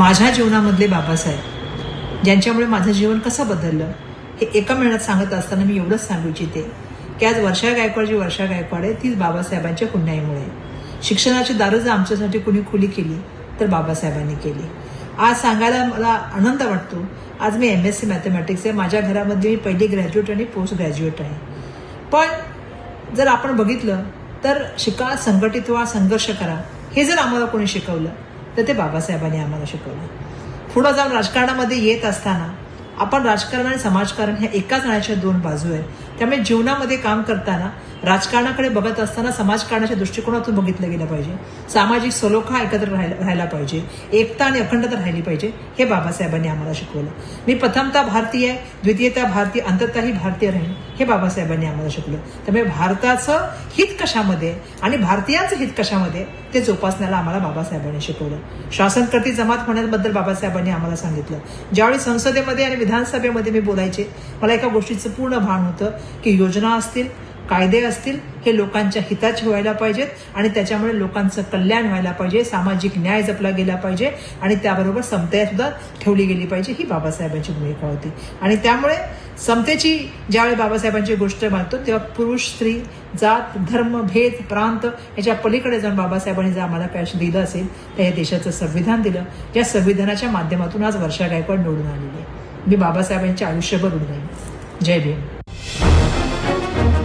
माझ्या जीवनामधले बाबासाहेब ज्यांच्यामुळे माझं जीवन कसं बदललं हे एका महिन्यात सांगत असताना मी एवढंच सांगू इच्छिते की आज वर्षा गायकवाड जी वर्षा गायकवाड आहे तीच बाबासाहेबांच्या पुण्याईमुळे शिक्षणाची दारं जर आमच्यासाठी कुणी खुली केली तर बाबासाहेबांनी केली. आज सांगायला मला आनंद वाटतो. आज मी एम एस सी मॅथमॅटिक्स आहे. माझ्या घरामध्ये मी पहिली ग्रॅज्युएट आणि पोस्ट ग्रॅज्युएट आहे. पण जर आपण बघितलं तर शिका संघटित व्हा संघर्ष करा हे जर आम्हाला कोणी शिकवलं तर ते बाबासाहेबांनी आम्हाला शिकवलं. पुढं जाऊन राजकारणामध्ये येत असताना आपण राजकारण आणि समाजकारण ह्या एकाच नाण्याच्या दोन बाजू आहेत. त्यामुळे जीवनामध्ये काम करताना राजकारणाकडे बघत असताना समाजकारणाच्या दृष्टिकोनातून बघितलं गेलं पाहिजे. सामाजिक सलोखा एकत्र राहायला राहायला पाहिजे. एकता आणि अखंडता राहिली पाहिजे हे बाबासाहेबांनी आम्हाला शिकवलं. मी प्रथमता भारतीय आहे द्वितीयता भारतीय अंततही भारतीय राहीन हे बाबासाहेबांनी आम्हाला शिकवलं. त्यामुळे भारताचं हित कशामध्ये आणि भारतीयांचं हित कशामध्ये ते जोपासण्याला आम्हाला बाबासाहेबांनी शिकवलं. शासनकर्ती जमात होण्याबद्दल बाबासाहेबांनी आम्हाला सांगितलं. ज्यावेळी संसदेमध्ये आणि विधानसभेमध्ये मी बोलायचे मला एका गोष्टीचं पूर्ण भान होतं की योजना असतील कायदे असतील हे लोकांच्या हिताचे व्हायला पाहिजेत आणि त्याच्यामुळे लोकांचं कल्याण व्हायला पाहिजे सामाजिक न्याय जपला गेला पाहिजे आणि त्याबरोबर समता सुद्धा ठेवली गेली पाहिजे ही बाबासाहेबांची भूमिका होती. आणि त्यामुळे समतेची ज्यावेळी बाबासाहेबांची गोष्ट मानतो तेव्हा पुरुष स्त्री जात धर्म भेद प्रांत याच्या पलीकडे जाऊन बाबासाहेबांनी जर आम्हाला पॅश दिलं असेल तर या देशाचं संविधान दिलं. या संविधानाच्या माध्यमातून आज वर्षा गायकवाड निवडून आलेली आहे. मी बाबासाहेबांच्या आयुष्यभर उडून राहीन जय भीम.